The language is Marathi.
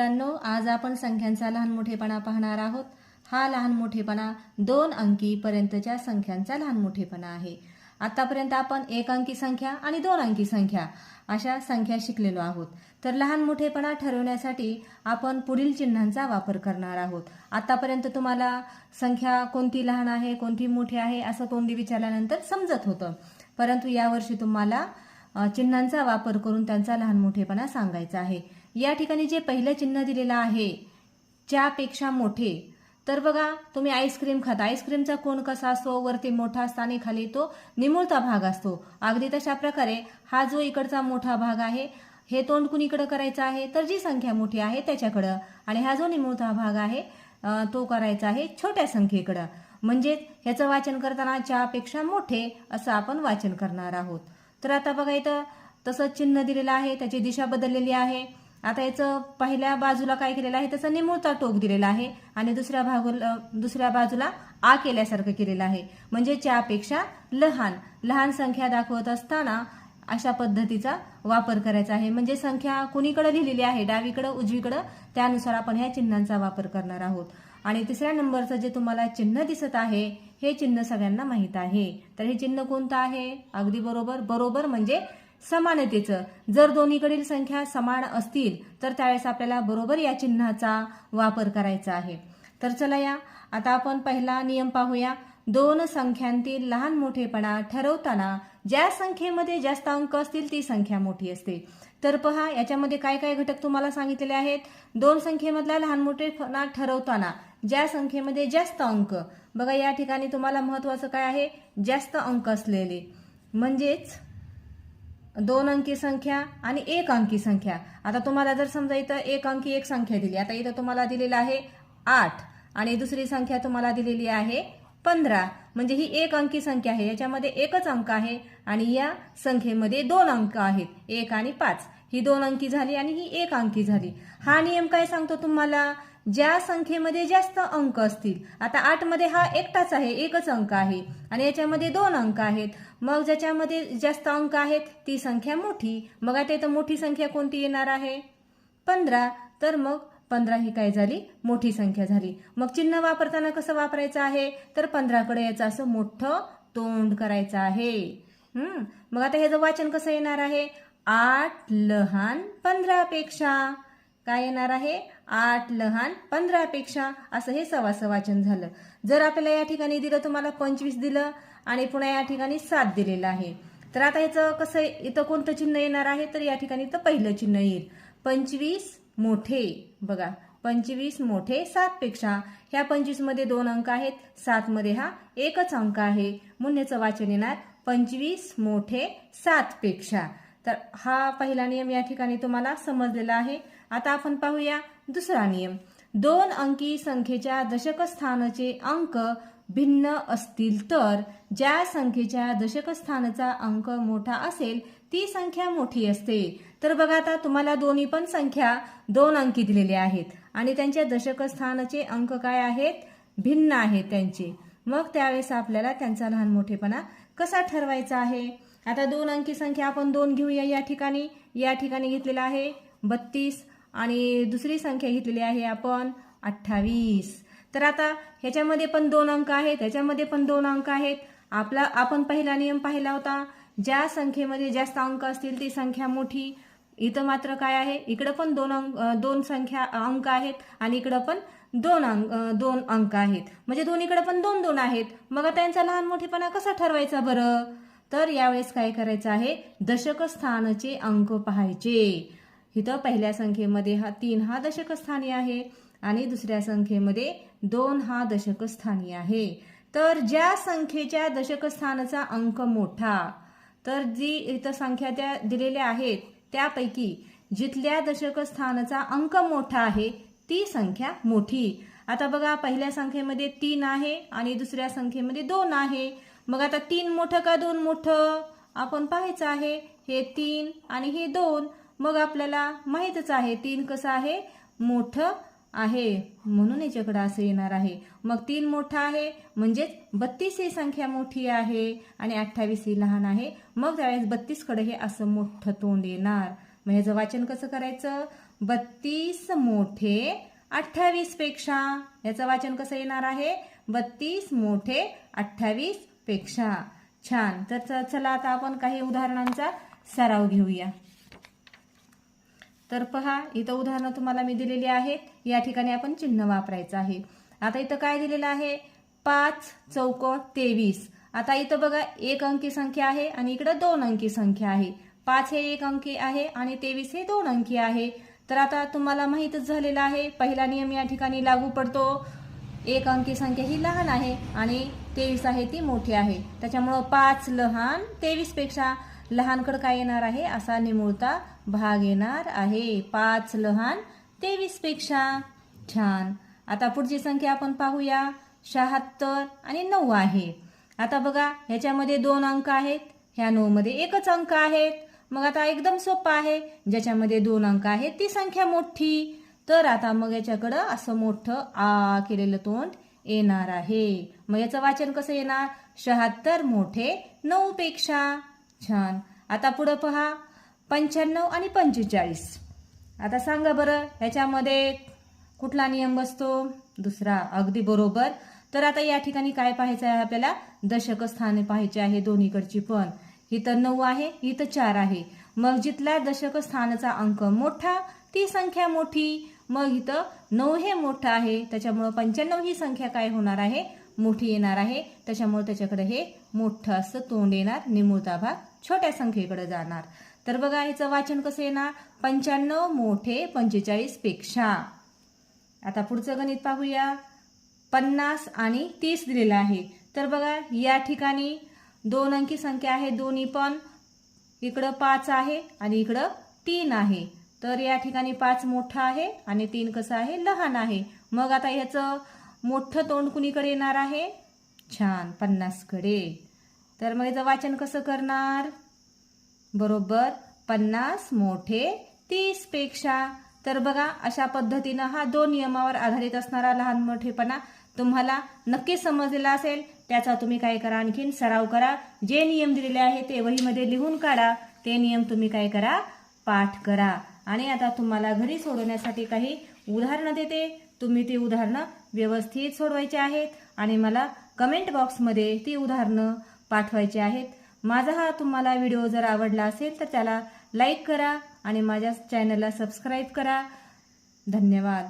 मुलांनो आज आपण संख्यांचा लहान मोठेपणा पाहणार आहोत. हा लहान मोठेपणा दोन अंकी पर्यंतच्या संख्यांचा लहान मोठेपणा आहे. आतापर्यंत आपण एक अंकी संख्या आणि दोन अंकी संख्या अशा संख्या शिकलेलो आहोत. तर लहान मोठेपणा ठरवण्यासाठी आपण पुढील चिन्हांचा वापर करणार आहोत. आतापर्यंत तुम्हाला संख्या कोणती लहान आहे कोणती मोठी आहे असं तोंडी विचारल्यानंतर समजत होतं. परंतु यावर्षी तुम्हाला चिन्हांचा वापर करून त्यांचा लहान मोठेपणा सांगायचा आहे. या ठिकाणी जे पहिलं चिन्ह दिलेलं आहे च्यापेक्षा मोठे. तर बघा तुम्ही आईस्क्रीम खाता. आईस्क्रीमचा कोण कसा असतो? वरती मोठा असतो आणि खाली तो निमुळता भाग असतो. अगदी तशा प्रकारे हा जो इकडचा मोठा भाग आहे हे तोंड कुणीकडं करायचं आहे? तर जी संख्या मोठी आहे त्याच्याकडं. आणि हा जो निमुळता भाग आहे तो करायचा आहे छोट्या संख्येकडं. म्हणजे ह्याचं वाचन करताना चहापेक्षा मोठे असं आपण वाचन करणार आहोत. तर आता बघा इथं तसं चिन्ह दिलेलं आहे त्याची दिशा बदललेली आहे. आता याचं पहिल्या बाजूला काय केलेलं आहे? त्याचा निमूळचा टोक दिलेला आहे आणि दुसऱ्या भागूला दुसऱ्या बाजूला आ केल्यासारखं केलेलं आहे. म्हणजे च्यापेक्षा लहान लहान संख्या दाखवत असताना अशा पद्धतीचा वापर करायचा आहे. म्हणजे संख्या कुणीकडे लिहिलेली आहे? डावीकडं उजवीकडं? त्यानुसार आपण ह्या चिन्हांचा वापर करणार आहोत. आणि तिसऱ्या नंबरचं जे तुम्हाला चिन्ह दिसत आहे हे चिन्ह सगळ्यांना माहीत आहे. तर हे चिन्ह कोणतं आहे? अगदी बरोबर. बरोबर म्हणजे समानतेचं. जर दोन्हीकडील संख्या समान असतील तर त्यावेळेस आपल्याला बरोबर या चिन्हाचा वापर करायचा आहे. तर चला या. आता आपण पहिला नियम पाहूया. दोन संख्यांतील लहान मोठेपणा ठरवताना ज्या संख्येमध्ये जास्त अंक असतील ती संख्या मोठी असते. तर पहा याच्यामध्ये काय काय घटक तुम्हाला सांगितलेले आहेत? दोन संख्येमधला लहान मोठेपणा ठरवताना ज्या संख्येमध्ये जास्त अंक. बघा या ठिकाणी तुम्हाला महत्वाचं काय आहे? जास्त अंक असलेले. म्हणजेच दोन अंकी संख्या आणि एक अंकी संख्या. आता तुम्हाला जर समजा इथं एक अंकी एक संख्या दिली आता इथं तुम्हाला दिलेलं आहे आठ आणि दुसरी संख्या तुम्हाला दिलेली आहे पंधरा. म्हणजे ही एक अंकी संख्या आहे याच्यामध्ये एकच अंक आहे आणि या संख्येमध्ये दोन अंक आहेत एक आणि पाच. ही दोन अंकी झाली आणि ही एक अंकी झाली. हा नियम काय सांगतो तुम्हाला? ज्या संख्येमध्ये जास्त अंक असतील आता आठमध्ये हा एकटाच आहे एकच अंक आहे आणि याच्यामध्ये दोन अंक आहेत. मग ज्याच्यामध्ये जास्त अंक आहेत ती संख्या मोठी मग आता इथं मोठी संख्या कोणती येणार आहे? पंधरा. तर मग पंधरा ही काय झाली? मोठी संख्या झाली. मग चिन्ह वापरताना कसं वापरायचं आहे? तर पंधराकडे याचं असं मोठं तोंड करायचं आहे. मग आता ह्याचं वाचन कसं येणार आहे? आठ लहान पंधरापेक्षा. काय येणार आहे? आठ लहान पंधरापेक्षा असं हे सवास वाचन झालं. जर आपल्याला या ठिकाणी दिलं तुम्हाला पंचवीस दिलं आणि पुन्हा या ठिकाणी सात दिलेलं आहे. तर आता याचं कसं इथं कोणतं चिन्ह येणार आहे? तर या ठिकाणी तर पहिलं चिन्ह येईल. पंचवीस मोठे बघा पंचवीस मोठे सातपेक्षा ह्या पंचवीसमध्ये दोन अंक आहेत. सातमध्ये हा एकच अंक आहे. म्हणून वाचन येणार. पंचवीस मोठे सातपेक्षा तर हा पहिला नियम या ठिकाणी तुम्हाला समजलेला आहे. आता आपण पाहूया दुसरा नियम. दोन अंकी संख्येच्या दशकस्थानचे अंक भिन्न असतील तर ज्या संख्येच्या दशकस्थानचा अंक मोठा असेल ती संख्या मोठी असते. तर बघा आता तुम्हाला दोन्ही पण संख्या दोन अंकी दिलेल्या आहेत. आणि त्यांच्या दशकस्थानाचे अंक काय आहेत? भिन्न आहेत त्यांचे. मग त्यावेळेस आपल्याला त्यांचा लहान मोठेपणा कसा ठरवायचा आहे? आता दोन अंकी संख्या आपण दोन घेऊया या ठिकाणी. या ठिकाणी घेतलेला आहे बत्तीस आणि दुसरी संख्या घेतलेली आहे आपण अठ्ठावीस. तर आता ह्याच्यामध्ये पण दोन अंक आहेत ह्याच्यामध्ये पण दोन अंक आहेत. आपला आपण पहिला नियम पाहिला होता ज्या संख्येमध्ये जास्त अंक असतील ती संख्या मोठी. इथं मात्र काय आहे इकडं पण दोन अंक दोन संख्या अंक आहेत आणि इकडं पण दोन अंक दोन अंक आहेत. म्हणजे दोन्हीकडे पण दोन दोन आहेत. मग त्यांचा लहान मोठेपणा कसा ठरवायचा बरं? तर यावेळेस काय करायचं आहे दशक स्थानचे अंक पाहायचे. इथं पहिल्या संख्येमध्ये हा तीन हा दशकस्थानी आहे आणि दुसऱ्या संख्येमध्ये दोन हा दशक स्थानी आहे. तर ज्या संख्येच्या दशकस्थानाचा अंक मोठा तर जी इथं संख्या त्या दिलेल्या आहेत त्यापैकी जिथल्या दशकस्थानाचा अंक मोठा आहे ती संख्या मोठी. आता बघा पहिल्या संख्येमध्ये तीन आहे आणि दुसऱ्या संख्येमध्ये दोन आहे. मग आता तीन मोठं का दोन मोठं? आपण पाहायचं आहे हे तीन आणि हे दोन. मग आपल्याला माहीतच आहे तीन कसं आहे? मोठं आहे. म्हणून याच्याकडे असं येणार आहे. मग तीन मोठा आहे म्हणजेच बत्तीस ही संख्या मोठी आहे आणि अठ्ठावीस ही लहान आहे. मग त्यावेळेस बत्तीसकडे हे असं मोठं तोंड येणार. मग ह्याचं वाचन कसं करायचं? बत्तीस मोठे अठ्ठावीसपेक्षा. याचं वाचन कसं येणार आहे? बत्तीस मोठे अठ्ठावीसपेक्षा. छान. तर चला आता आपण काही उदाहरणांचा सराव घेऊया. तर पहा इथं उदाहरणं तुम्हाला मी दिलेली आहेत. या ठिकाणी आपण चिन्ह वापरायचं आहे. आता इथं काय दिलेलं आहे? पाच चौकोन तेवीस. आता इथं बघा एक अंकी संख्या आहे आणि इकडं दोन अंकी संख्या आहे. पाच हे एक अंकी आहे आणि तेवीस हे दोन अंकी आहे. तर आता तुम्हाला माहीतच झालेलं आहे पहिला नियम या ठिकाणी लागू पडतो. एक अंकी संख्या ही लहान आहे आणि तेवीस आहे ती मोठी आहे. त्याच्यामुळं पाच लहान तेवीसपेक्षा लहानकडं काय येणार आहे? असा निमुळता भाग येणार आहे. पाच लहान तेवीसपेक्षा छान. आता पुढची संख्या आपण पाहूया. शहात्तर आणि नऊ आहे. आता बघा ह्याच्यामध्ये दोन अंक आहेत. ह्या नऊमध्ये एकच अंक आहेत. मग आता एकदम सोपं आहे. ज्याच्यामध्ये दोन अंक आहेत ती संख्या मोठी. तर आता मग याच्याकडं असं मोठं आ केलेलं तोंड येणार आहे. मग याचं वाचन कसं येणार? शहात्तर मोठे नऊ पेक्षा छान. आता पुढं पहा. पंच्याण्णव आणि पंचेचाळीस. आता सांगा बरं ह्याच्यामध्ये कुठला नियम बसतो? दुसरा अगदी बरोबर. तर आता या ठिकाणी काय पाहायचं आहे आपल्याला? दशक स्थाने पाहायचे आहे दोन्हीकडची पण. इथं नऊ आहे इथं चार आहे. मग जिथला दशक स्थानाचा अंक मोठा ती संख्या मोठी. मग इथं नऊ हे मोठं आहे. त्याच्यामुळं पंच्याण्णव ही संख्या काय होणार आहे? मोठी येणार आहे. त्याच्यामुळे त्याच्याकडे हे मोठं असं तोंड येणार. निमुळता भाग छोट्या संख्येकडे जाणार. तर बघा ह्याचं वाचन कसं येणार? पंच्याण्णव मोठे पंचेचाळीसपेक्षा. आता पुढचं गणित पाहूया. पन्नास आणि तीस दिलेलं आहे. तर बघा या ठिकाणी दोन अंकी संख्या आहे दोन्ही पण. इकडं पाच आहे आणि इकडं तीन आहे. तर या ठिकाणी पाच मोठं आहे आणि तीन कसं आहे? लहान आहे. मग आता ह्याचं मोठं तोंड कुणीकडे येणार आहे? छान पन्नासकडे. तर मग याचं वाचन कसं करणार? बरोबर पन्नास मोठे तीसपेक्षा तर बघा अशा पद्धतीनं हा दोन नियमावर आधारित असणारा लहान मोठेपणा तुम्हाला नक्कीच समजलेला असेल. त्याचा तुम्ही काय करा? आणखीन सराव करा. जे नियम दिलेले आहे ते वहीमध्ये लिहून काढा. ते नियम तुम्ही काय करा? पाठ करा. आणि आता तुम्हाला घरी सोडवण्यासाठी काही उदाहरणं देते. तुम्ही ती उदाहरणं व्यवस्थित सोडवायचे आहेत आणि मला कमेंट बॉक्समध्ये ती उदाहरणं पाठवायची आहेत. माझा हा तुम्हाला व्हिडिओ जर आवडला असेल तर त्याला लाईक करा आणि माझ्या चॅनलला सबस्क्राईब करा. धन्यवाद.